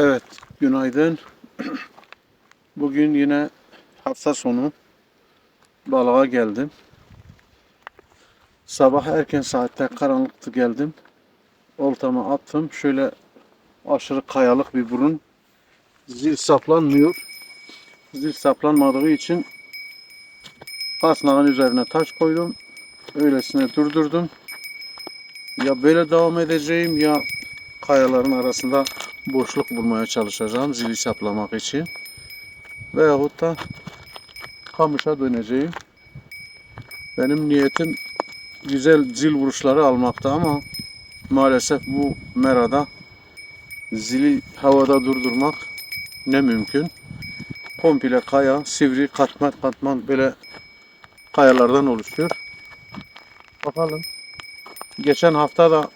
Evet, günaydın. Bugün yine hafta sonu balığa geldim. Sabah erken saatte karanlıktı geldim. Oltamı attım. Şöyle aşırı kayalık bir burun. Zil saplanmıyor. Zil saplanmadığı için kasnağın üzerine taş koydum. Öylesine durdurdum. Ya böyle devam edeceğim ya kayaların arasında boşluk bulmaya çalışacağım zili saplamak için. Veyahut da kamışa döneceğim. Benim niyetim güzel zil vuruşları almakta ama maalesef bu merada zili havada durdurmak ne mümkün. Komple kaya, sivri, katman katman böyle kayalardan oluşuyor. Bakalım. Geçen hafta da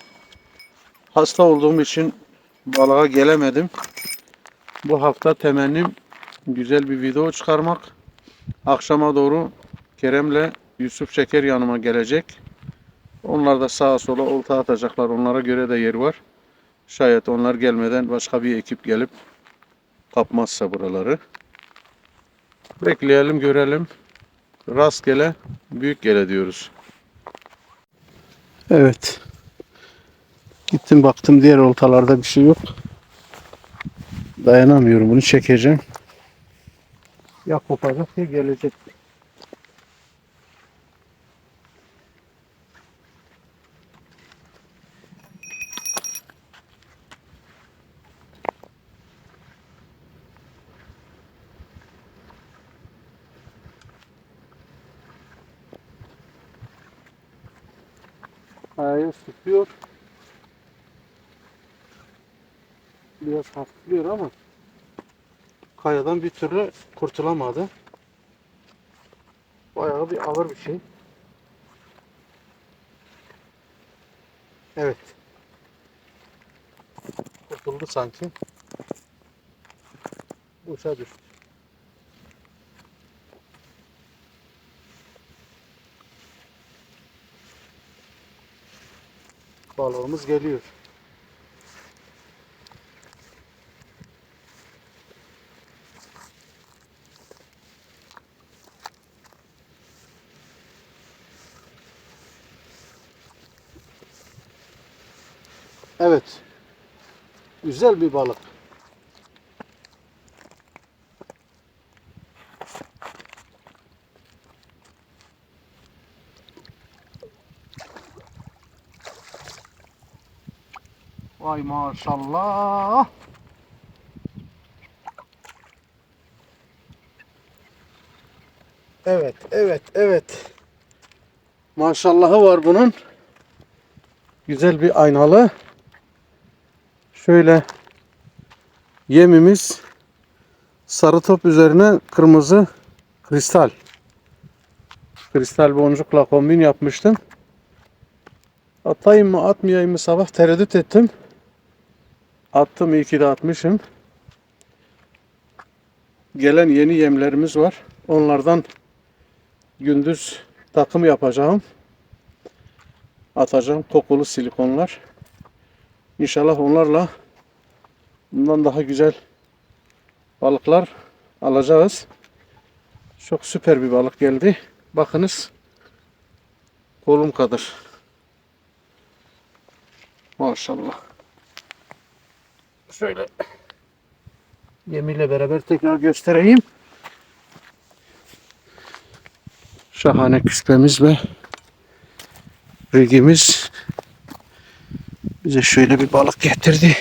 hasta olduğum için balığa gelemedim. Bu hafta temennim güzel bir video çıkarmak. Akşama doğru Kerem'le Yusuf Şeker yanıma gelecek. Onlar da sağa sola olta atacaklar. Onlara göre de yer var. Şayet onlar gelmeden başka bir ekip gelip kapmazsa buraları. Bekleyelim görelim. Rastgele büyük gele diyoruz. Evet. Gittim baktım diğer oltalarda bir şey yok. Dayanamıyorum bunu çekeceğim. Ya kopacak ya gelecek. Kayaya sıkıyor. Biraz hafifliyor ama kayadan bir türlü kurtulamadı. Bayağı bir ağır bir şey. Evet. Kurtuldu sanki. Boşa düştü. Balığımız geliyor. Evet. Güzel bir balık. Vay maşallah. Evet, evet, evet. Maşallahı var bunun. Güzel bir aynalı. Şöyle yemimiz sarı top üzerine kırmızı kristal. Kristal boncukla kombin yapmıştım. Atayım mı atmayayım mı sabah tereddüt ettim. Attım iyi ki de atmışım. Gelen yeni yemlerimiz var. Onlardan gündüz takım yapacağım. Atacağım kokulu silikonlar. İnşallah onlarla bundan daha güzel balıklar alacağız. Çok süper bir balık geldi. Bakınız kolum kadar. Maşallah. Şöyle yemiyle beraber tekrar göstereyim. Şahane küspemiz ve rigimiz bize şöyle bir balık getirdi.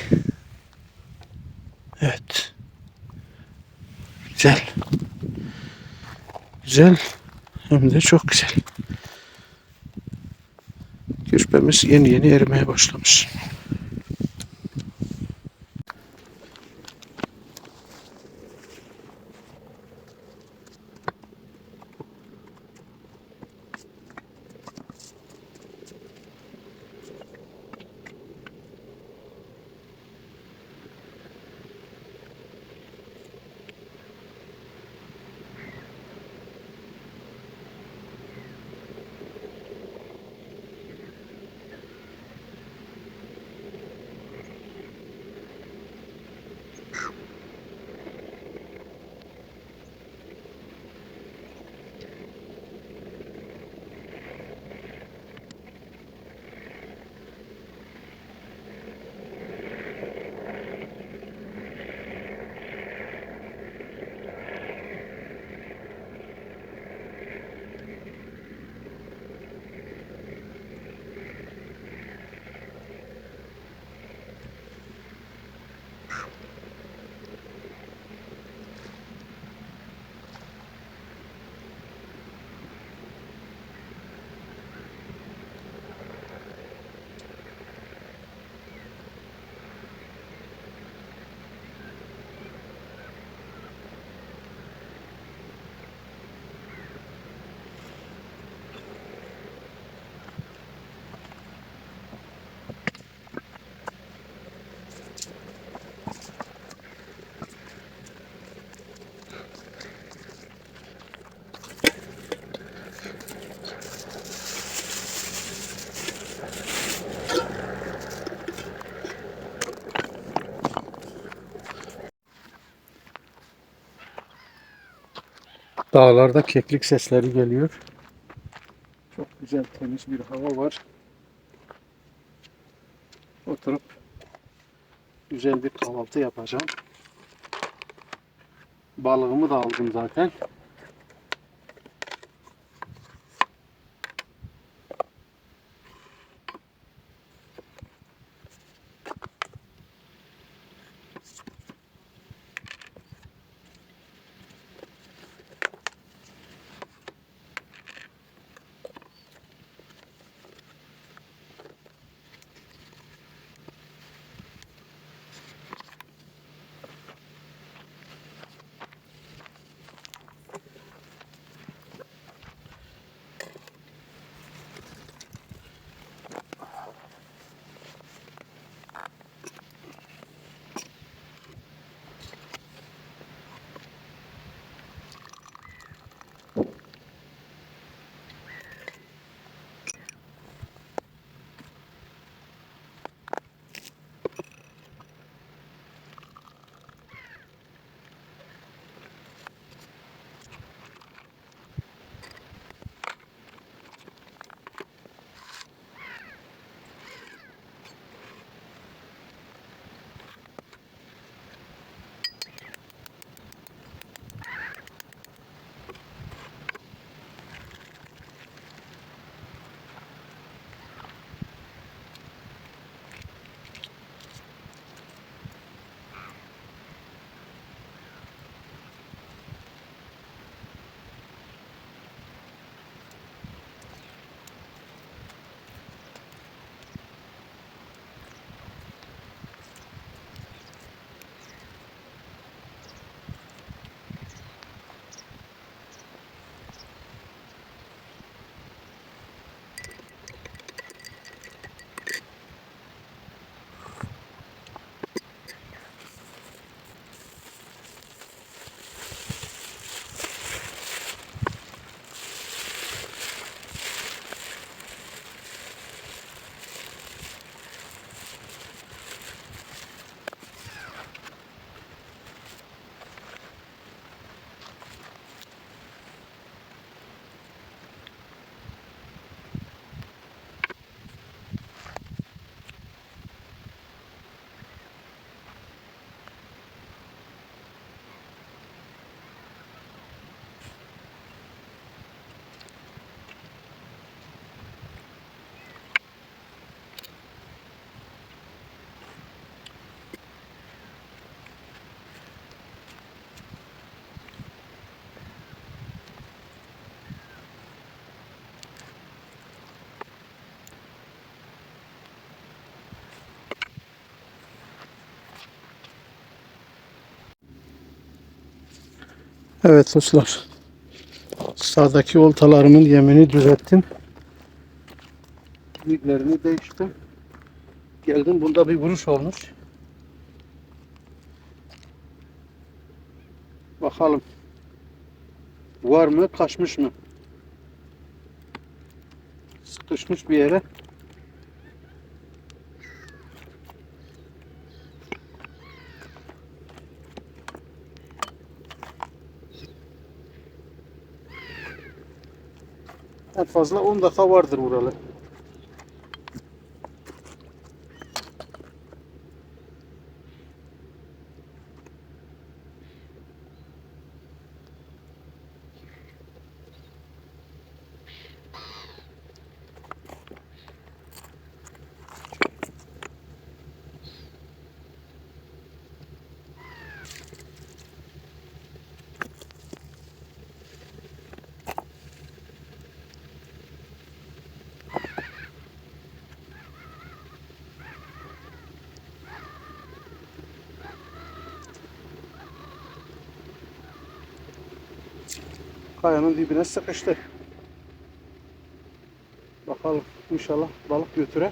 Evet. Güzel. Güzel. Hem de çok güzel. Küspemiz yeni yeni erimeye başlamış. Dağlarda keklik sesleri geliyor. Çok güzel temiz bir hava var. Oturup güzel bir kahvaltı yapacağım. Balığımı da aldım zaten. Evet dostlar. Sağdaki oltalarımın yemini düzelttim. Büyüklerini değiştim. Geldim bunda bir vuruş olmuş. Bakalım. Var mı? Kaçmış mı? Sıkışmış bir yere. En fazla 10 dakika vardır buralı. Kayanın dibine sıkıştı. Bakalım inşallah balık götüre.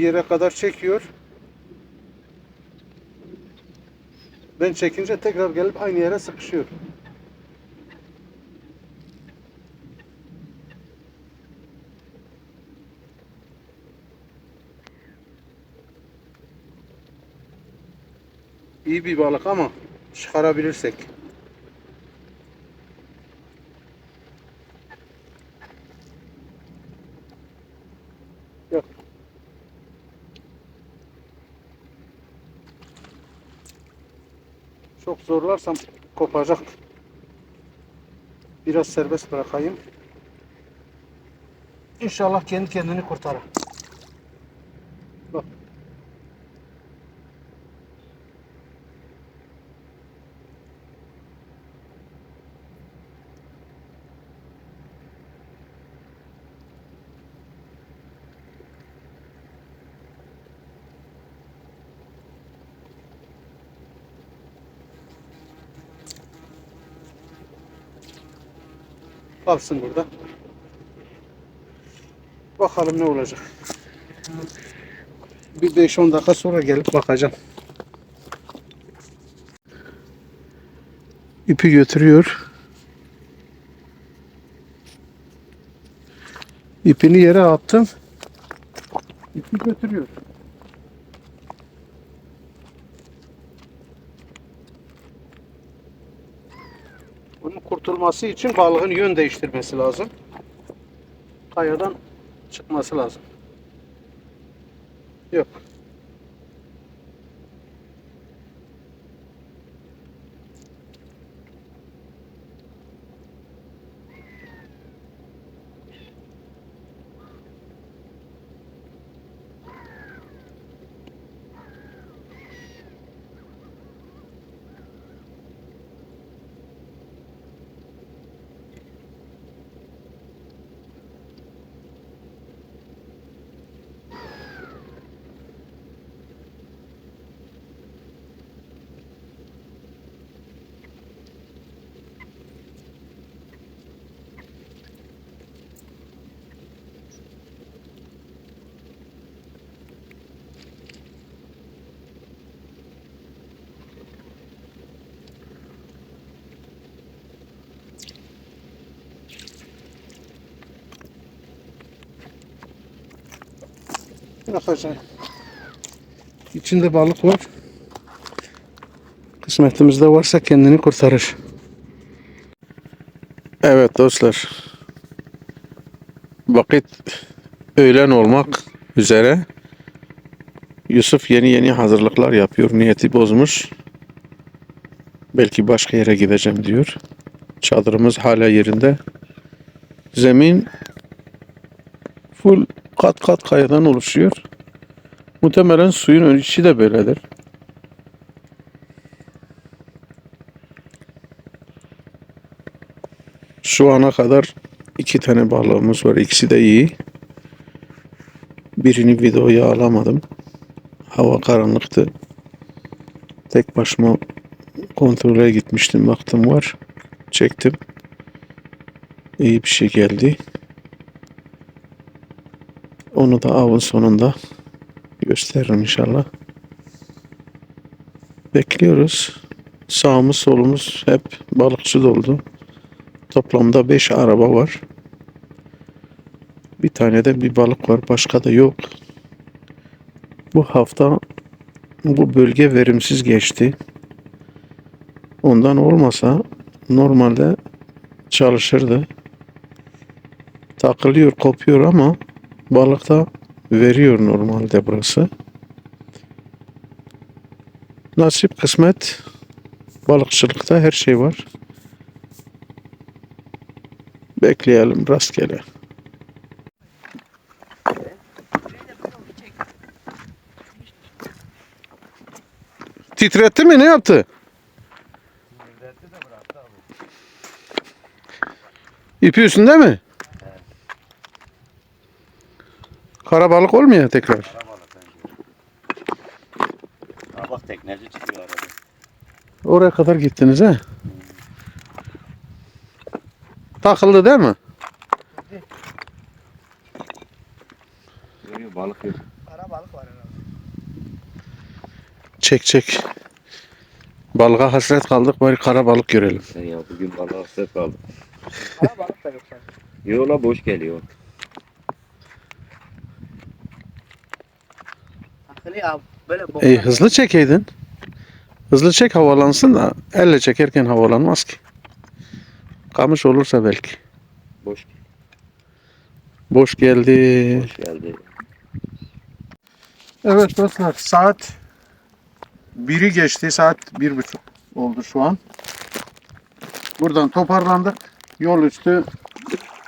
Bir yere kadar çekiyor. Ben çekince tekrar gelip aynı yere sıkışıyor. İyi bir balık ama çıkarabilirsek. Zorlarsam kopacak. Biraz serbest bırakayım. İnşallah kendi kendini kurtarır. Kalsın burada. Bakalım ne olacak. Bir 5-10 dakika sonra gelip bakacağım. İpi götürüyor. İpini yere attım. İpi götürüyor. Bunun kurtulması için balığın yön değiştirmesi lazım. Kayadan çıkması lazım. Yok. Bakacağım. İçinde balık var. Kısmetimizde varsa kendini kurtarır. Evet dostlar. Vakit öğlen olmak üzere. Yusuf yeni yeni hazırlıklar yapıyor. Niyeti bozmuş. Belki başka yere gideceğim diyor. Çadırımız hala yerinde. Zemin full kat kat kayadan oluşuyor. Muhtemelen suyun içi de böyledir. Şu ana kadar iki tane balığımız var. İkisi de iyi. Birini videoya alamadım. Hava karanlıktı. Tek başıma kontrole gitmiştim. Baktım var. Çektim. İyi bir şey geldi. Onu da avın sonunda gösteririm inşallah. Bekliyoruz. Sağımız solumuz hep balıkçı doldu. Toplamda 5 araba var. Bir tane de bir balık var. Başka da yok. Bu hafta bu bölge verimsiz geçti. Ondan olmasa normalde çalışırdı. Takılıyor, kopuyor ama balıkta veriyor normalde burası. Nasip kısmet balıkçılıkta her şey var. Bekleyelim rastgele. Titretti mi ne yaptı? İpi üstünde mi? Kara balık olmuyor tekrar. Ha bak tekneci çıkıyor arada. Oraya kadar gittiniz ha? Takıldı değil mi? Görüyor balık yok. Kara balık var herhalde. Çek çek. Balığa hasret kaldık bari kara balık görelim. Ya bugün balığa hasret kaldım. Kara balık da yok sanki. Yola boş geliyor. Akıllı ya böyle bok. İyi hızlı çekeydin. Hızlı çek havalansın da elle çekerken havalanmaz ki. Kamış olursa belki. Boş, Boş geldi. boş geldi. Evet dostlar saat biri geçti saat bir buçuk oldu şu an. Buradan toparlandık. Yol üstü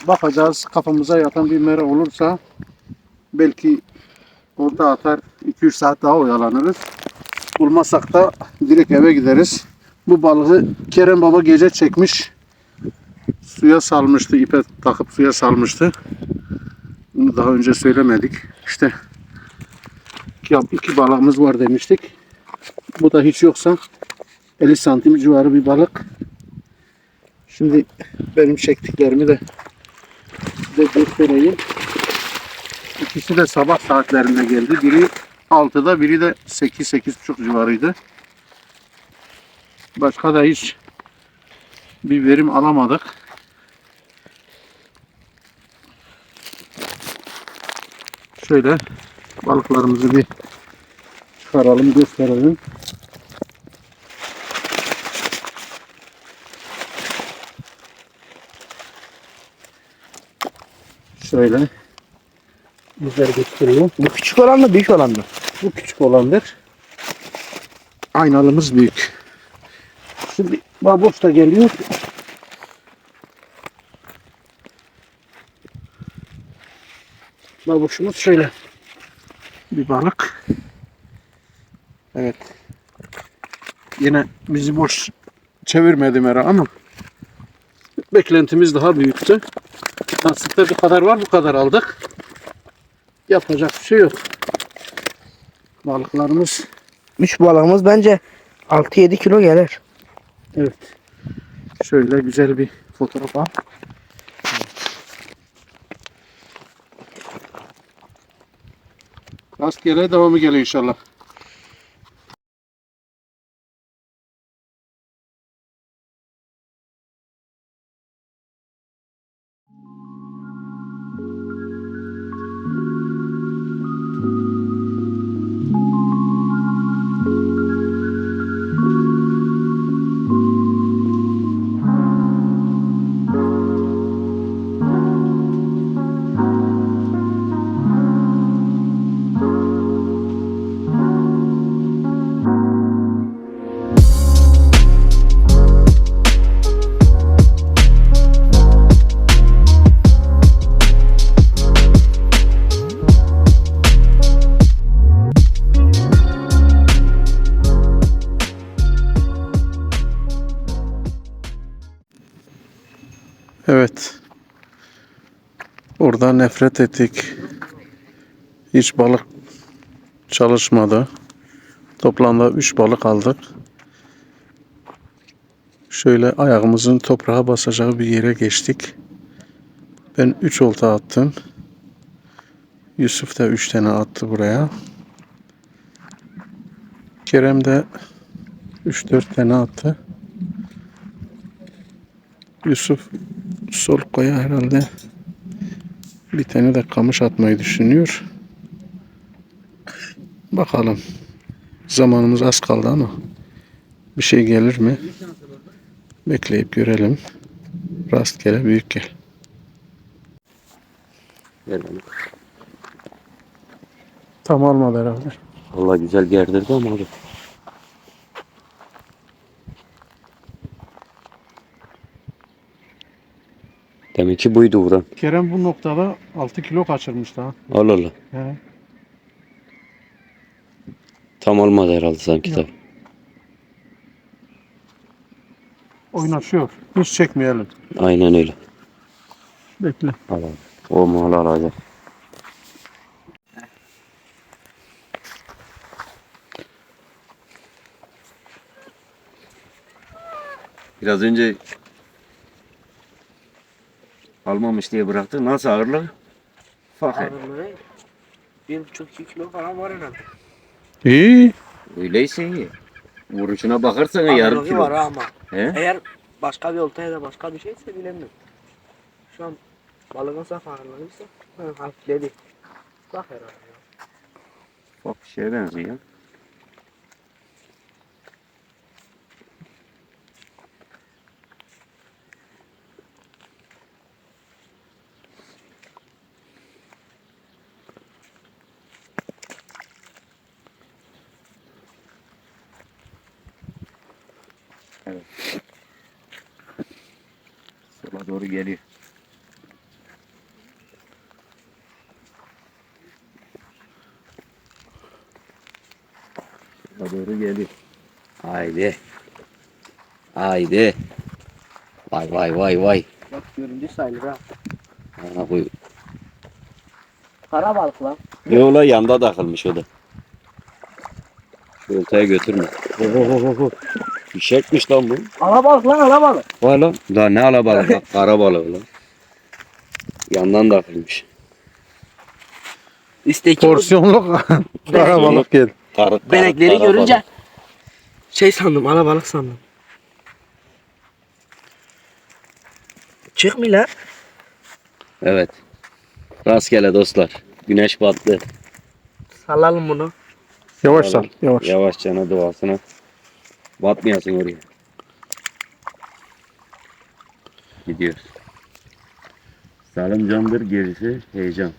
bakacağız kafamıza yatan bir mera olursa belki orada atar 2-3 saat daha oyalanırız. Bulmazsak da direkt eve gideriz. Bu balığı Kerem Baba gece çekmiş. Suya salmıştı, ipe takıp suya salmıştı. Bunu daha önce söylemedik. İşte iki, iki balığımız var demiştik. Bu da hiç yoksa 50 santim civarı bir balık. Şimdi benim çektiklerimi de size göstereyim. İkisi de sabah saatlerinde geldi. Biri 6'da biri de 8-8.30 civarıydı. Başka da hiç bir verim alamadık. Şöyle balıklarımızı bir çıkaralım gösterelim. Şöyle güzel gösteriyor. Bu küçük olan mı büyük olan mı? Bu küçük olandır. Aynalımız büyük. Şimdi baboş da geliyor. Baboşumuz şöyle bir balık. Evet. Yine bizi boş çevirmedi Mera ama beklentimiz daha büyüktü. Nasipte bu kadar var bu kadar aldık. Yapacak bir şey yok. Balıklarımız Üç balığımız bence 6-7 kilo gelir. evet. Şöyle güzel bir fotoğraf al. Rastgele devamı geliyor inşallah. Orada nefret ettik. Hiç balık çalışmadı. Toplamda 3 balık aldık. Şöyle ayağımızın toprağa basacağı bir yere geçtik. Ben 3 olta attım. Yusuf da 3 tane attı buraya. Kerem de 3-4 tane attı. Yusuf sol koya herhalde bir tane de kamış atmayı düşünüyor. Bakalım. Zamanımız az kaldı ama bir şey gelir mi? Bekleyip görelim. Rastgele büyük gel. Gel. Tam almadı herhalde. Valla güzel gerdirdi ama abi. Demek ki buydu vuran. Kerem bu noktada 6 kilo kaçırmış daha. Allah Allah. He. Tam olmadı herhalde sanki Yok. tabi. Oynaşıyor. Hiç çekmeyelim. Aynen öyle. Bekle. Al abi. O mal alacak. Biraz önce almamış diye bıraktık. Nasıl ağırlığı? Fakir. 1,5-2 kilo falan var herhalde. İyi. Öyleyse iyi. Vuruşuna bakarsan yarım Ağırlığı kilo. var ama. He? Eğer başka bir olta ya da başka bir şeyse bilemiyorum. Şu an balığın saf ağırlığıysa ha, hafifledi. Bak herhalde. Bak bir şeye benziyor. Evet. Sola doğru geliyor. Sola doğru geliyor. Haydi. Haydi. Vay vay vay vay. Bak göründü sayılır ha. Ana koy. Kara balık lan. Yok la yanda takılmış o da. Şu oltaya götürme. Oh, oh, oh, oh. Fişekmiş lan bu. Alabalık lan alabalık. Vay lan. La ne alabalık bak kara balık lan. Yandan takılmış. Üstteki Porsiyonluk karabalık gel. Kar, kar- benekleri kara görünce şey sandım alabalık sandım. Çıkmıyor lan. Evet. Rastgele dostlar. Güneş battı. Salalım bunu. Yavaş sal. Yavaş. Yavaşça doğasına. Batmayasın oraya. Gidiyoruz. Salım candır gerisi heyecan.